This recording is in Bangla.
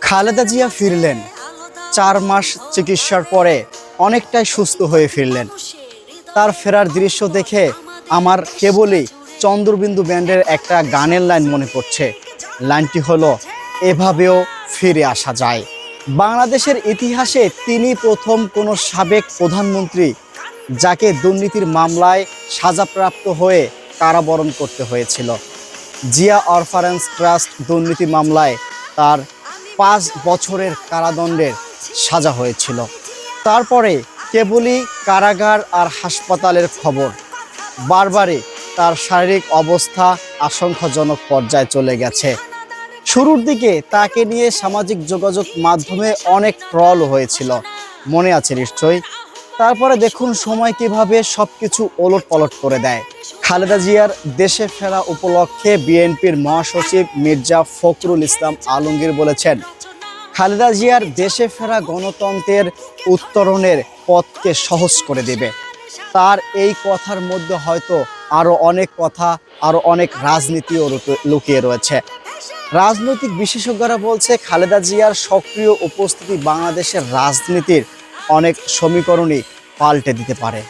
খালেদা জিয়া ফিরলেন। চার মাস চিকিৎসার পরে অনেকটাই সুস্থ হয়ে ফিরলেন। তার ফেরার দৃশ্য দেখে আমার কেবলই চন্দ্রবিন্দু ব্যান্ডের একটা গানের লাইন মনে পড়ছে। লাইনটি হলো, এভাবেও ফিরে আসা যায়। বাংলাদেশের ইতিহাসে তিনি প্রথম কোনো সাবেক প্রধানমন্ত্রী যাকে দুর্নীতির মামলায় সাজাপ্রাপ্ত হয়ে কারাবরণ করতে হয়েছিল। জিয়া অরফারেন্স ট্রাস্ট দুর্নীতি মামলায় তার পাঁচ বছরের কারাদণ্ডের সাজা হয়েছিল। তারপরে কেবলই কারাগার আর হাসপাতালের খবর। বারবারই তার শারীরিক অবস্থা আশঙ্কাজনক পর্যায়ে চলে গেছে। শুরুর দিকে তাকে নিয়ে সামাজিক যোগাযোগ মাধ্যমে অনেক ট্রল হয়েছিল। মনে আছে নিশ্চয়ই? তারপরে দেখুন সময় কীভাবে সবকিছু ওলট পালট করে দেয়। খালেদা জিয়ার দেশে ফেরা উপলক্ষে বিএনপির মহাসচিব মির্জা ফখরুল ইসলাম আলমগীর বলেছেন, খালেদা জিয়ার দেশে ফেরা গণতন্ত্রের উত্তরণের পথকে সহজ করে দেবে। তার এই কথার মধ্যে হয়তো আরও অনেক কথা আরও অনেক রাজনীতিও লুকিয়ে রয়েছে। রাজনৈতিক বিশেষজ্ঞরা বলছে, খালেদা জিয়ার সক্রিয় উপস্থিতি বাংলাদেশের রাজনীতির অনেক সমীকরণই পাল্টে দিতে পারে।